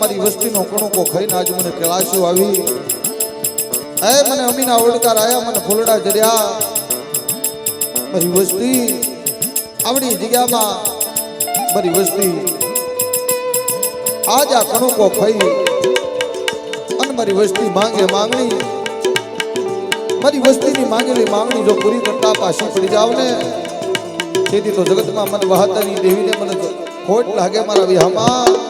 મારી વસ્તીનો કણુકો ખાઈને આજ મને કેળાશી આવી. એ મને અમીના ઓળકાર આયા, મને ફૂલડા જર્યા મારી વસ્તી, આવડી જગ્યામાં મારી વસ્તી. આજ આ કણુકો ખાઈ અને મારી વસ્તી માંગે માંગણી. મારી વસ્તીની માંગેલી માંગણી જો પૂરી કરતા પાછી પડી જાવ ને તેથી તો જગતમાં મને વહાતાની દેવીને મને ખોટ લાગે મારા વિહામાં.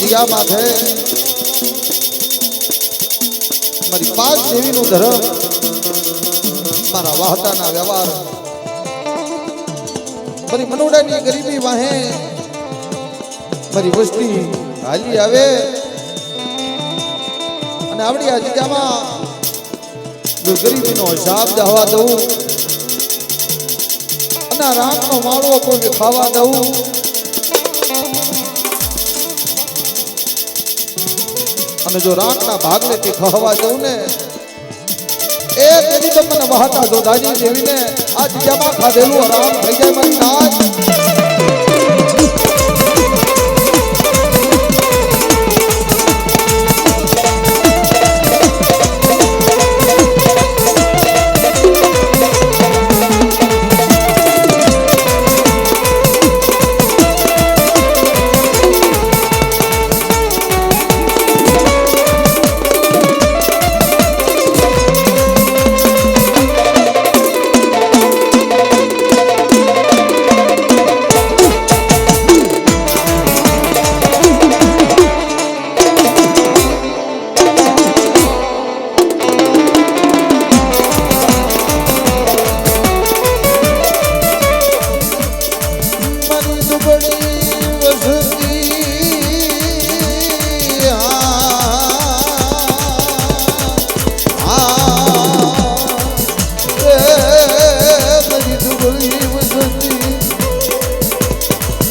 જીગા માથે. મારી પાંચ દેવીનું ધર્મ મારા વાહતાના વ્યવહાર. મારી મનોડાની ગરીબી વાહે મારી વસ્તી હાલી આવે. અને આવડી આ જગ્યામાં ગરીબીનો હિસાબ જવા દઉં અને આ રાતનો માળો કોઈ ખાવા દઉં અને જો રાતના ભાગલેથી ખવા જઉં ને, એ તેની તો મને વહાતા જો દાદી દેવીને આ જગ્યામાં ખાધેલું આરામ થઈ જાય મને નાચ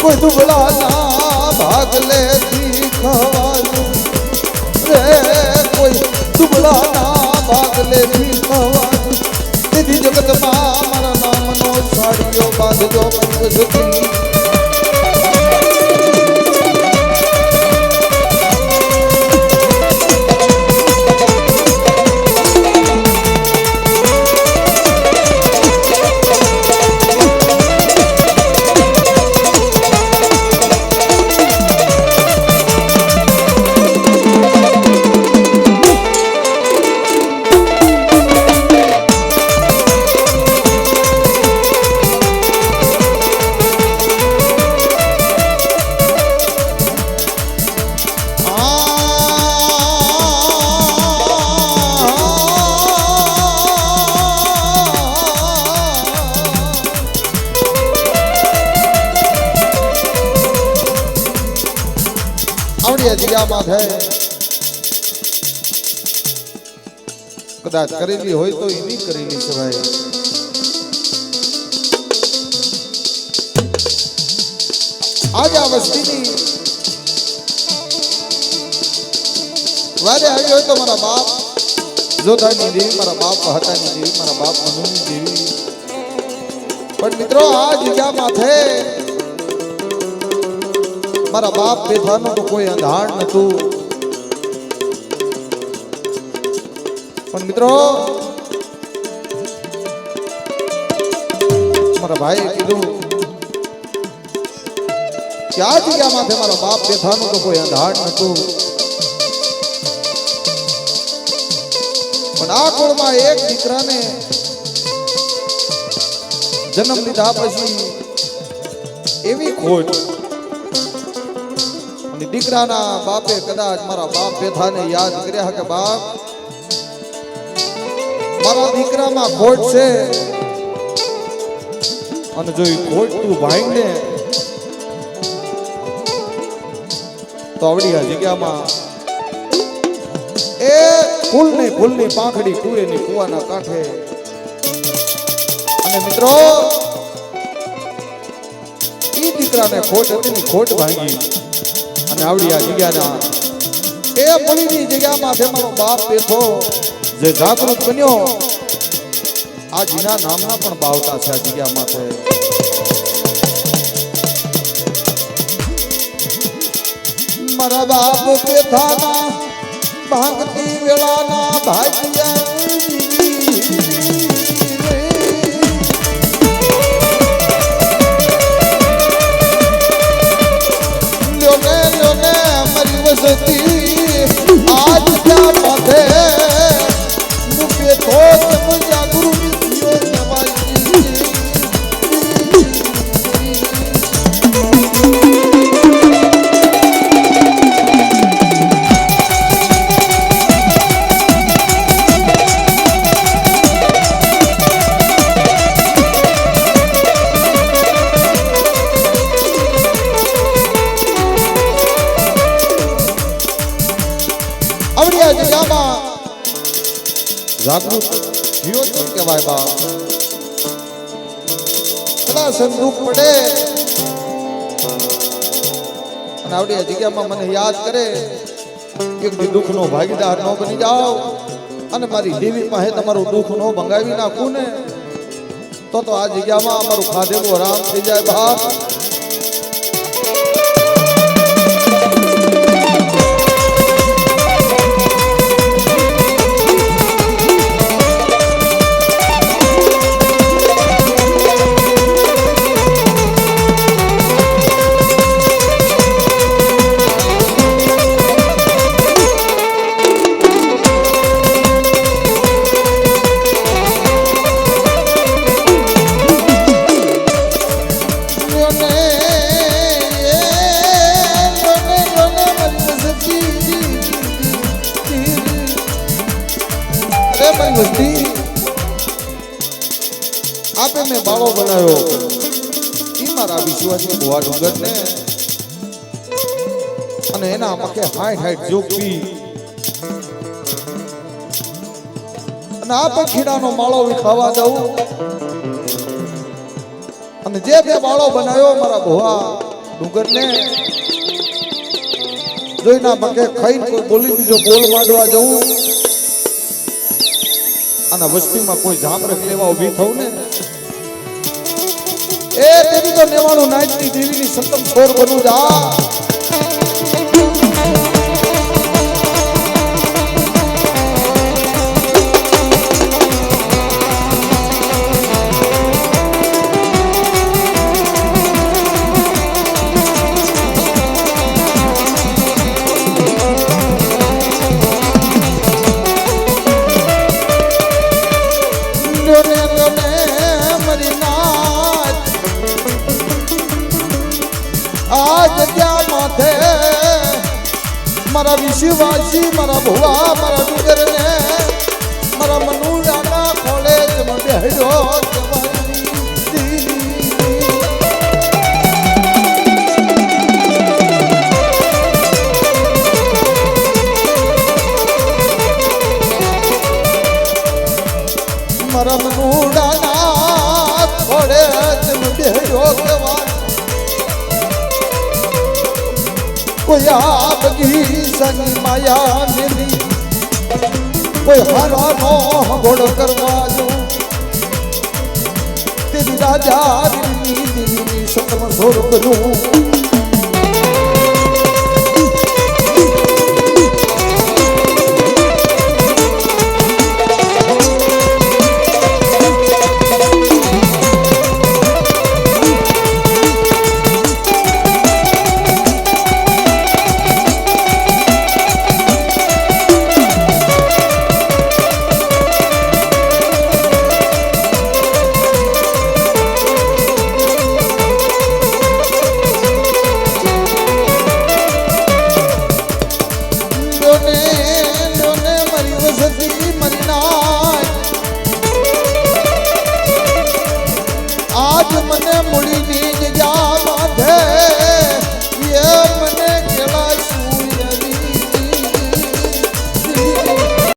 કોઈ દુબળા ના ભાગ લેતી ખવાનું. રે કોઈ દુબળા ના ભાગ લેતી ખવાનું. તેથી જગતમાં મારા નામનો છાડ્યો બાંધજો વસતી જગ્યા માથે કદાચ કરેલી હોય તો એની કરેલી છે ભાઈ આજ આ વસ્તીની વારે આવી હોય તો મારા બાપ જોધાની દેવી મારા બાપ હતાની દેવી મારા બાપ મનુની દેવી પણ મિત્રો આ જગ્યા માથે મારા બાપ બેઠાનું તો કોઈ અંધાણ નતું પણ મિત્રો, મારા ભાઈએ કીધું કે આ જગ્યા માથે મારા બાપ બેઠાનું તો કોઈ અંધાણ નતું પણ આ કુળમાં એક દીકરાને જન્મ લીધા પછી એવી ખોટ અને દીકરાના બાપે કદાચ મારા બાપ બેઠાને યાદ કર્યા કે બાપ? મારા દીકરામાં ખોટ છે. અને જો ખોટ તું ભાઈને તો આવડી આ જગ્યામાં એ ફૂલની ફૂલની પાંખડી કુએની કુવાના કાંઠે. અને મિત્રો, ઈ દીકરાને ખોટ હતી ની ખોટ ભાંગી. આ જગ્યાના. એ પડીની જગ્યામાં મારો બાપ બેઠો, જે જાગૃત બન્યો. આ જીના નામના પણ બાવતા છે આ જગ્યા માટે. મારા બાપ બેઠાના ભાગતી વેળાના ભાગ્યા જાગૃત થયો કહેવાય બા કદાચ દુઃખ પડે. અને આવડી આ જગ્યામાં મને યાદ કરે, એક દુઃખનો ભાગીદાર ન બની જાઓ અને મારી દેવી પાસે તમારું દુઃખ ન ભંગાવી નાખું ને, તો તો આ જગ્યામાં અમારું ખાધેલું આરામ થઈ જાય બાપ. આપે મેં બાળો બનાવ્યો એ મારા વિશ્વાસની ભુવા ડુંગરને અને એના પકે હાઈટ હાઈટ જોગ અને આ પંખીડાનો માળો વિખાવા દઉં અને જે બે બાળો બનાવ્યો મારા ભુવા ડુંગરને જોઈના મકે ખાઈને કોઈ બોલી બીજો બોલ માંડવા જવું અને વસ્તીમાં કોઈ જામરખ લેવા ઊભી થવું ને. એ દેવી તો નેવાણું નાચની દેવીની સતમ છોર બનવું જા. વિશ્વાસી મારા ભુવા મારા ડુંગરને મારા મનુડાના ખોળે જ બેહ્યો. કોઈ આ બગીચાની માયા મેલી. કોઈ હારાનો ઘોડ કરવા જો તેરી રાજા દિલની દિલની સતમ સ્વરૂપનું લોને